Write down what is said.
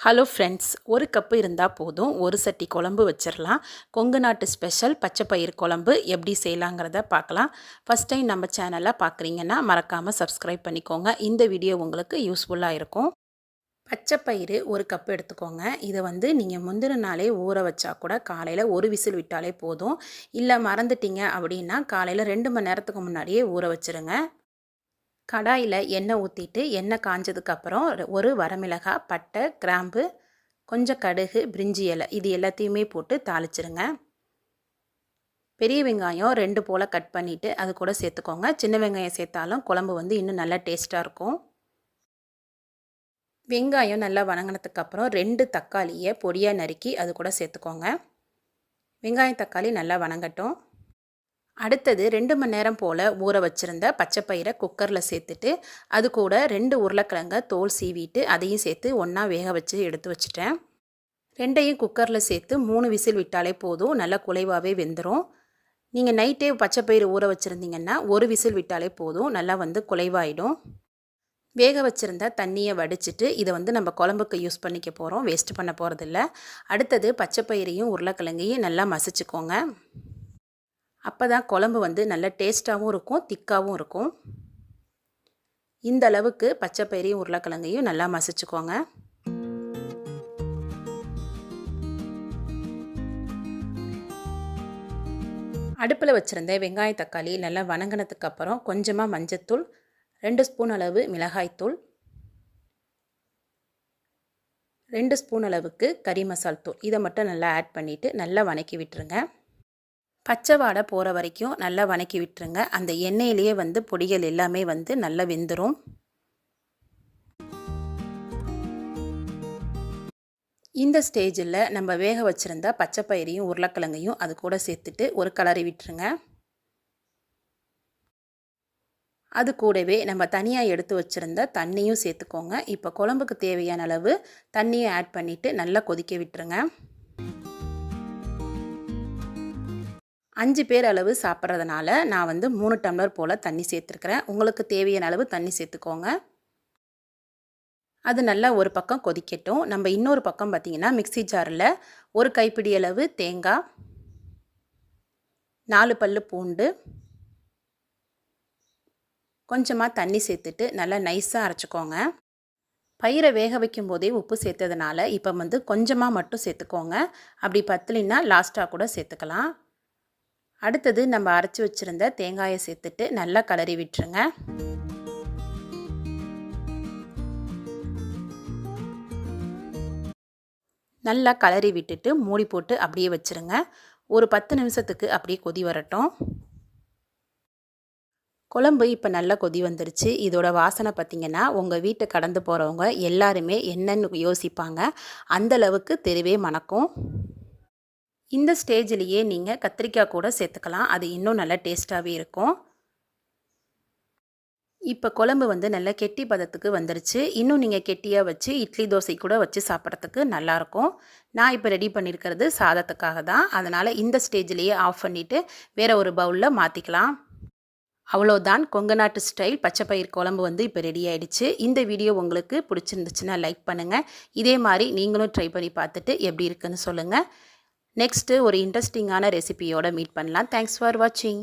Hello friends ஒரு cup இருந்தால் போதும் ஒரு சட்டி குழம்பு வச்சிடலாம் கொங்கு நாட்டு ஸ்பெஷல் பச்சைப்பயிறு குழம்பு எப்படி செய்யலாங்கிறத பார்க்கலாம். ஃபஸ்ட் டைம் நம்ம சேனலை பார்க்குறீங்கன்னா மறக்காமல் சப்ஸ்கிரைப் பண்ணிக்கோங்க. இந்த வீடியோ உங்களுக்கு யூஸ்ஃபுல்லாக இருக்கும். பச்சை பயிறு ஒரு கப்பு எடுத்துக்கோங்க. இதை வந்து நீங்கள் முந்தின நாளே ஊற வச்சா கூட காலையில் ஒரு விசில் விட்டாலே போதும். இல்லை மறந்துட்டீங்க அப்படின்னா காலையில் ரெண்டு மணி நேரத்துக்கு முன்னாடியே ஊற வச்சுருங்க. கடாயில் எண்ணெய் ஊற்றிட்டு எண்ணெய் காஞ்சதுக்கப்புறம் ஒரு வரமிளகாய் பட்டை கிராம்பு கொஞ்சம் கடுகு பிரிஞ்சி இலை இது எல்லாத்தையுமே போட்டு தாளிச்சிருங்க. பெரிய வெங்காயம் ரெண்டு போல் கட் பண்ணிவிட்டு அது கூட சேர்த்துக்கோங்க. சின்ன வெங்காயம் சேர்த்தாலும் குழம்பு வந்து இன்னும் நல்லா டேஸ்ட்டாக இருக்கும். வெங்காயம் நல்லா வணங்கினதுக்கப்புறம் ரெண்டு தக்காளியை பொடியாக நறுக்கி அது கூட சேர்த்துக்கோங்க. வெங்காயம் தக்காளி நல்லா வணங்கட்டும். அடுத்தது ரெண்டு மணி நேரம் போல் ஊற வச்சுருந்த பச்சைப்பயிரை குக்கரில் சேர்த்துட்டு அது கூட ரெண்டு உருளைக்கிழங்க தோல் சீவிட்டு அதையும் சேர்த்து ஒன்றா வேக வச்சு எடுத்து வச்சுட்டேன். ரெண்டையும் குக்கரில் சேர்த்து மூணு விசில் விட்டாலே போதும் நல்லா குலைவாகவே வெந்துடும் நீங்கள் நைட்டே பச்சைப்பயிறு ஊற வச்சுருந்தீங்கன்னா ஒரு விசில் விட்டாலே போதும் நல்லா வந்து குலைவாயிடும். வேக வச்சுருந்த தண்ணியை வடிச்சிட்டு இதை வந்து நம்ம குழம்புக்கு யூஸ் பண்ணிக்க போகிறோம் வேஸ்ட் பண்ண போகிறதில்ல அடுத்தது பச்சைப்பயிரையும் உருளைக்கிழங்கையும் நல்லா மசிச்சுக்கோங்க. அப்போ தான் குழம்பு வந்து நல்ல டேஸ்ட்டாகவும் இருக்கும் திக்காகவும் இருக்கும். இந்த அளவுக்கு பச்சை பயிரையும் உருளைக்கிழங்கையும் நல்லா மசிச்சுக்கோங்க. அடுப்பில் வச்சுருந்த வெங்காய தக்காளி நல்லா வணங்கினதுக்கு அப்புறம் கொஞ்சமாக மஞ்சத்தூள் ரெண்டு ஸ்பூன் அளவு மிளகாய்த்தூள் ரெண்டு ஸ்பூன் அளவுக்கு கறி மசால் தூள். இதை மட்டும் நல்லா ஆட் பண்ணிவிட்டு நல்லா வணக்கி விட்டுருங்க. பச்சை வாடை போகிற வரைக்கும் நல்லா வணக்கி விட்டுருங்க. அந்த எண்ணெயிலேயே வந்து பொடிகள் எல்லாமே வந்து நல்லா வெந்துடும் இந்த ஸ்டேஜில் நம்ம வேக வச்சுருந்த பச்சை பயிரையும் உருளைக்கிழங்கையும் அது கூட சேர்த்துட்டு ஒரு கலரி விட்டுருங்க. அது கூடவே நம்ம தனியாக எடுத்து வச்சுருந்த தண்ணியும் சேர்த்துக்கோங்க. இப்போ குழம்புக்கு தேவையான அளவு தண்ணியை ஆட் பண்ணிவிட்டு நல்லா கொதிக்க விட்டுருங்க. அஞ்சு பேர் அளவு சாப்பிட்றதுனால நான் வந்து மூணு டம்ளர் போல் தண்ணி சேர்த்துருக்குறேன். உங்களுக்கு தேவையான அளவு தண்ணி சேர்த்துக்கோங்க. அது நல்லா ஒரு பக்கம் கொதிக்கட்டும். நம்ம இன்னொரு பக்கம் பார்த்திங்கன்னா மிக்சி ஜாரில் ஒரு கைப்பிடி அளவு தேங்காய் நாலு பல் பூண்டு கொஞ்சமாக தண்ணி சேர்த்துட்டு நல்லா நைஸாக அரைச்சிக்கோங்க. பயிரை வேக வைக்கும் போதே உப்பு சேர்த்ததுனால இப்போ வந்து கொஞ்சமாக மட்டும் சேர்த்துக்கோங்க. அப்படி பத்தலைன்னா லாஸ்ட்டாக கூட சேர்த்துக்கலாம். அடுத்தது நம்ம அரைச்சி வச்சுருந்த தேங்காயை சேர்த்துட்டு நல்லா கலரி விட்டுருங்க. நல்லா கலரி விட்டுட்டு மூடி போட்டு அப்படியே வச்சுருங்க. ஒரு பத்து நிமிஷத்துக்கு அப்படியே கொதி வரட்டும். குழம்பு இப்போ நல்லா கொதி வந்துருச்சு. இதோட வாசனை பார்த்திங்கன்னா உங்கள் வீட்டை கடந்து போகிறவங்க எல்லாருமே என்னென்னு யோசிப்பாங்க. அந்தளவுக்கு தெருவே மணக்கும். இந்த ஸ்டேஜ்லேயே நீங்கள் கத்திரிக்காய் கூட சேர்த்துக்கலாம். அது இன்னும் நல்லா டேஸ்ட்டாகவே இருக்கும். இப்போ குழம்பு வந்து நல்லா கெட்டி பதத்துக்கு வந்துருச்சு. இன்னும் நீங்கள் கெட்டியாக வச்சு இட்லி தோசை கூட வச்சு சாப்பிட்றதுக்கு நல்லாயிருக்கும். நான் இப்போ ரெடி பண்ணியிருக்கிறது சாதத்துக்காக தான். அதனால் இந்த ஸ்டேஜ்லேயே ஆஃப் பண்ணிவிட்டு வேறு ஒரு பவுலில் மாற்றிக்கலாம் அவ்வளோதான். கொங்கு நாட்டு ஸ்டைல் பச்சை பயிர் குழம்பு வந்து இப்போ ரெடி ஆகிடுச்சு இந்த வீடியோ உங்களுக்கு பிடிச்சிருந்துச்சுன்னா லைக் பண்ணுங்கள் இதே மாதிரி நீங்களும் ட்ரை பண்ணி பார்த்துட்டு எப்படி இருக்குன்னு சொல்லுங்கள் நெக்ஸ்ட்டு ஒரு இன்ட்ரெஸ்டிங்கான ரெசிபியோட மீட் பண்ணலாம். தேங்க்ஸ் ஃபார் வாட்சிங்